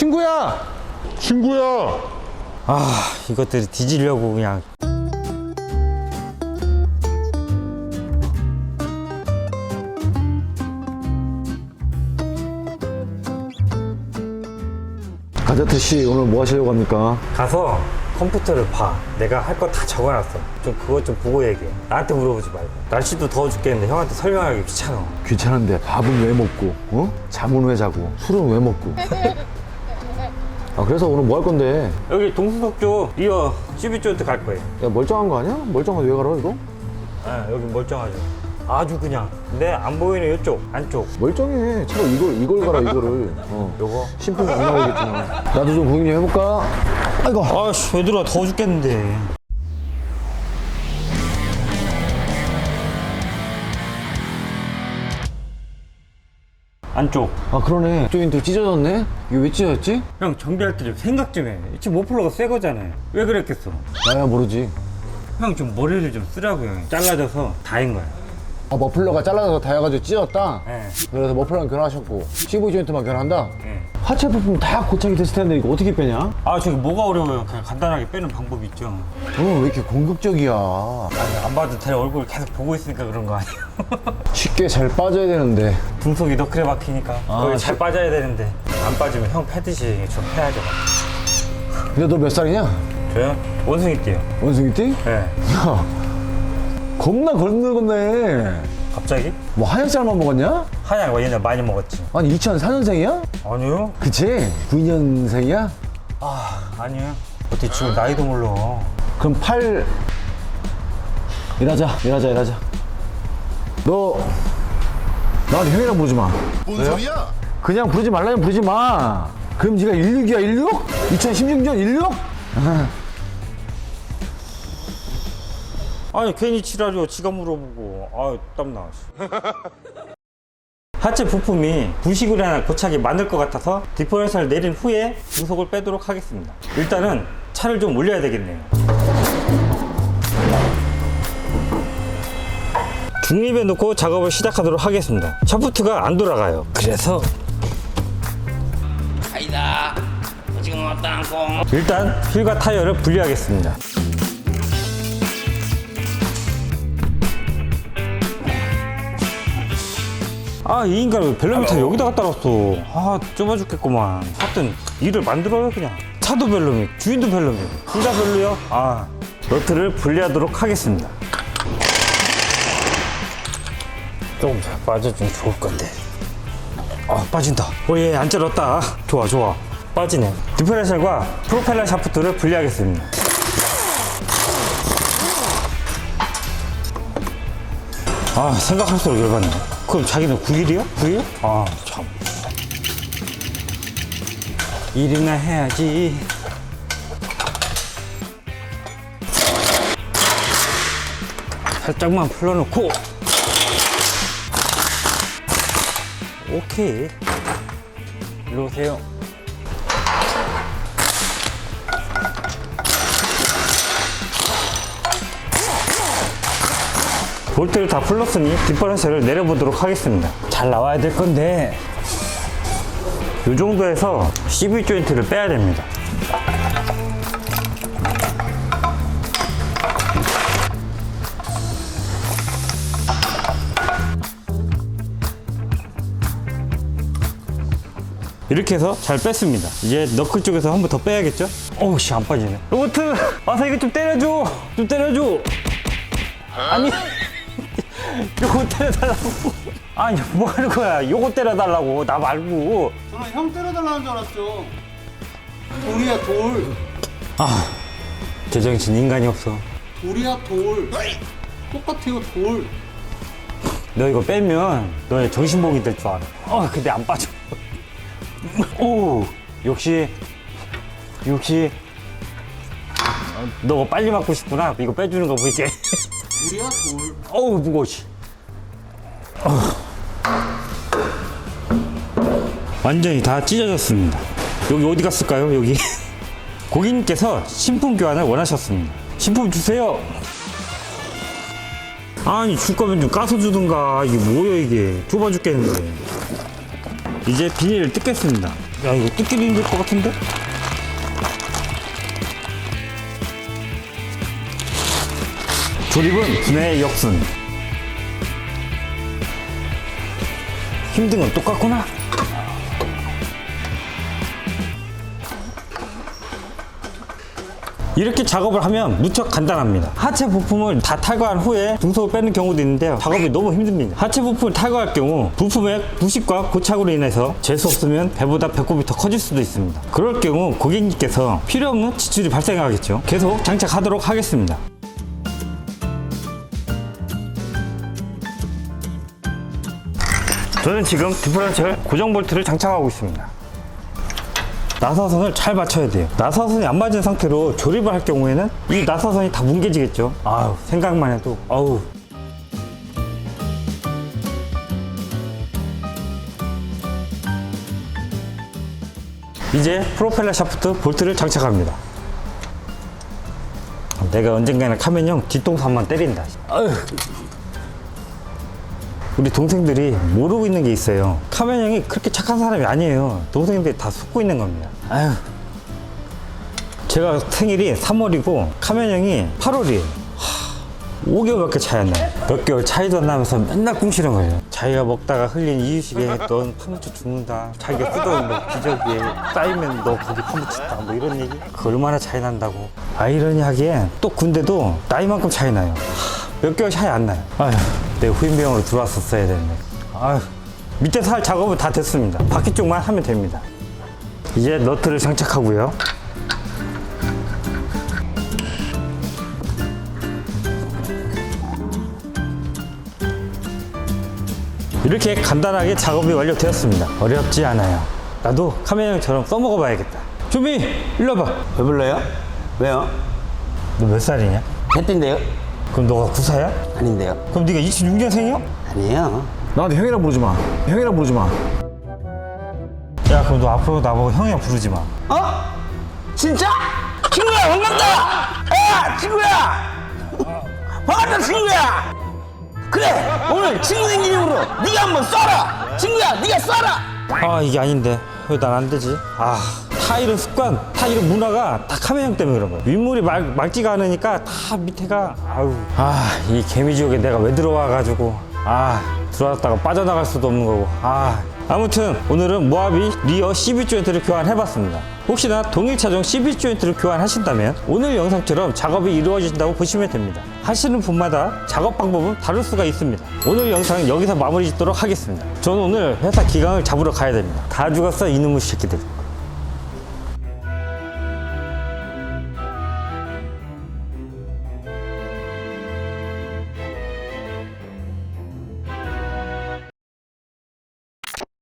친구야! 친구야! 아 이것들이 뒤지려고 그냥 가자트 씨 오늘 뭐 하시려고 합니까? 가서 컴퓨터를 봐 내가 할 거 다 적어놨어 좀 그것 좀 보고 얘기해 나한테 물어보지 말고 날씨도 더워 죽겠는데 형한테 설명하기 귀찮아 귀찮은데 밥은 왜 먹고 어? 잠은 왜 자고 술은 왜 먹고 아 그래서 오늘 뭐 할 건데? 여기 동수석 쪽 이어 12조한테 갈 거예요. 야 멀쩡한 거 아니야? 멀쩡한 왜 가라 이거? 아 여기 멀쩡하죠. 아주 그냥 내 안 보이는 이쪽 안쪽. 멀쩡해. 차라리 이걸 이걸 가라 이거를. 어. 요거? 신품 안 나오겠지만. 나도 좀 구경 좀 해볼까? 아이고. 아씨 얘들아 더워 죽겠는데 안쪽 아 그러네 조인트 찢어졌네? 이게 왜 찢어졌지? 형 정비할 때 좀 생각 좀해 지금 모플러가 새 거잖아요 왜 그랬겠어 나야 모르지 형 좀 머리를 좀 쓰라고요 잘라져서 다인 거야 아 머플러가 잘라서 다여가지고 찢었다? 예. 그래서 머플러는 교환하셨고 CV 조인트만 교환한다? 예. 하체 부품 다 고착이 됐을 텐데 이거 어떻게 빼냐? 아 저기 뭐가 어려워요 그냥 간단하게 빼는 방법이 있죠 너는 왜 이렇게 공격적이야 아니 안 봐도 제 얼굴 계속 보고 있으니까 그런 거 아니에요 쉽게 잘 빠져야 되는데 등속이 너클에 막히니까 아, 거기 잘 저- 빠져야 되는데 안 빠지면 형 패듯이 좀 패야죠 근데 너 몇 살이냐? 저요? 원숭이 띠요 원숭이 띠? 예. 야 겁나 걷는건네 갑자기? 뭐 하얀 쌀만 먹었냐? 거 옛날 많이 먹었지 아니 2004년생이야? 아니요 그치? 92년생이야? 아 아니요 어떻게 지금 나이도 몰라 그럼 8 일하자 일하자 일하자 너 나한테 형이랑 부르지 마 뭔 소리야? 그냥 부르지 말라면 부르지 마 그럼 네가 16이야 16? 2016년 16? 아니 괜히 지랄이요 지가 물어보고 아 땀나 하체 부품이 부식을 하나 고착이 많을 것 같아서 디퍼런셜 내린 후에 부속을 빼도록 하겠습니다. 일단은 차를 좀 올려야 되겠네요. 중립에 놓고 작업을 시작하도록 하겠습니다. 샤프트가 안 돌아가요. 그래서 안콩. 일단 휠과 타이어를 분리하겠습니다. 아, 이 인간 왜 벨로미터 여기다 갖다 놨어? 아, 좁아 죽겠구만. 하여튼, 일을 만들어요, 그냥. 차도 벨로미, 주인도 벨로미. 둘다 별로요? 아, 너트를 분리하도록 하겠습니다. 조금 잘 빠져주면 좋을 건데. 아 빠진다 오 예 안 잘랐다 좋아 좋아 빠지네 디퍼렌셜과 프로펠러 샤프트를 분리하겠습니다 아 생각할수록 열받네 그럼 자기는 9일이야? 9일? 아 참 일이나 해야지 살짝만 풀러놓고 오케이. 일로 오세요. 볼트를 다 풀렀으니 뒷바라시를 내려보도록 하겠습니다. 잘 나와야 될 건데 이 정도에서 CV 조인트를 빼야 됩니다. 이렇게 해서 잘 뺐습니다. 이제 너클 쪽에서 한 번 더 빼야겠죠? 어우, 씨, 안 빠지네. 로버트! 와서 이거 좀 때려줘! 좀 때려줘! 아니, 요거 때려달라고. 아니, 뭐 하는 거야? 요거 때려달라고. 나 말고. 저는 형 때려달라는 줄 알았죠. 돌이야 돌. 제정신 인간이 없어. 돌이야 돌. 똑같아요 돌. 너 이거 빼면 너의 정신복이 될 줄 알아. 어, 근데 안 빠져. 오, 역시, 역시. 어, 너 빨리 맞고 싶구나. 이거 빼주는 거 보이지? 돌이야 돌. 어우 무거워 씨. 어. 완전히 다 찢어졌습니다. 여기 어디 갔을까요 여기? 고객님께서 신품 교환을 원하셨습니다. 신품 주세요. 아니 줄 거면 좀 까서 주든가. 이게 뭐야 이게? 좁아 죽겠는데 이제 비닐을 뜯겠습니다. 야 이거 뜯기도 힘들 것 같은데? 조립은 분해의 역순 힘든 건 똑같구나 이렇게 작업을 하면 무척 간단합니다. 하체 부품을 다 탈거한 후에 중속을 빼는 경우도 있는데요. 작업이 너무 힘듭니다. 하체 부품을 탈거할 경우 부품의 부식과 고착으로 인해서 재수 없으면 배보다 배꼽이 더 커질 수도 있습니다. 그럴 경우 고객님께서 필요 없는 지출이 발생하겠죠. 계속 장착하도록 하겠습니다. 저는 지금 디퍼런셜 고정 볼트를 장착하고 있습니다. 나사선을 잘 맞춰야 돼요. 나사선이 안 맞은 상태로 조립을 할 경우에는 이 나사선이 다 뭉개지겠죠. 아우, 생각만 해도, 아우. 이제 프로펠러 샤프트 볼트를 장착합니다. 내가 언젠가는 카멘형 뒤통수 한번 때린다. 아유. 우리 동생들이 모르고 있는 게 있어요. 카멘 형이 그렇게 착한 사람이 아니에요. 동생들이 다 속고 있는 겁니다. 아유. 제가 생일이 3월이고 카멘 형이 8월이에요. 5개월밖에 차이 안 나요. 몇 개월 차이도 안 나면서 맨날 꿈치는 거예요. 자기가 먹다가 흘린 이유식에 넌 파묻혀 죽는다. 자기가 쓰던 뭐 기저귀에 쌓이면 너 거기 파묻힌다. 뭐 이런 얘기. 그 얼마나 차이 난다고. 아이러니하게 또 군대도 나이만큼 차이 나요. 하, 몇 개월 차이 안 나요. 아휴, 내 후임병으로 들어왔었어야 되는데. 아휴, 밑에 살 작업은 다 됐습니다. 바퀴 쪽만 하면 됩니다. 이제 너트를 장착하고요. 이렇게 간단하게 작업이 완료되었습니다. 어렵지 않아요. 나도 카메라형처럼 써먹어 봐야겠다. 준비, 일로 와봐. 왜 불러요? 왜요? 너 몇 살이냐? 해띠인데요? 그럼 너가 구사야? 아닌데요? 그럼 네가 26년생이야? 아니에요. 나한테 형이라 부르지 마. 형이라 부르지 마. 야, 그럼 너 앞으로 나보고 형이야 부르지 마. 어? 진짜? 친구야 반갑다! 야 친구야! 반갑다 친구야! 그래 오늘 친구 생긴 힘으로 네가 한번 쏴라! 친구야 네가 쏴라! 아, 이게 아닌데. 왜 난 안 되지? 아, 타일은 습관, 타일은 문화가 다 카메형 때문에 그런 거야. 윗물이 맑, 맑지가 않으니까 다 밑에가, 아우. 아, 이 개미지옥에 내가 왜 들어와가지고. 아, 들어왔다가 빠져나갈 수도 없는 거고. 아. 아무튼 오늘은 모하비 리어 12 조인트를 교환해봤습니다. 혹시나 동일 차종 12 조인트를 교환하신다면 오늘 영상처럼 작업이 이루어진다고 보시면 됩니다. 하시는 분마다 작업 방법은 다를 수가 있습니다. 오늘 영상은 여기서 마무리 짓도록 하겠습니다. 저는 오늘 회사 기강을 잡으러 가야 됩니다. 다 죽었어 이놈의 새끼들.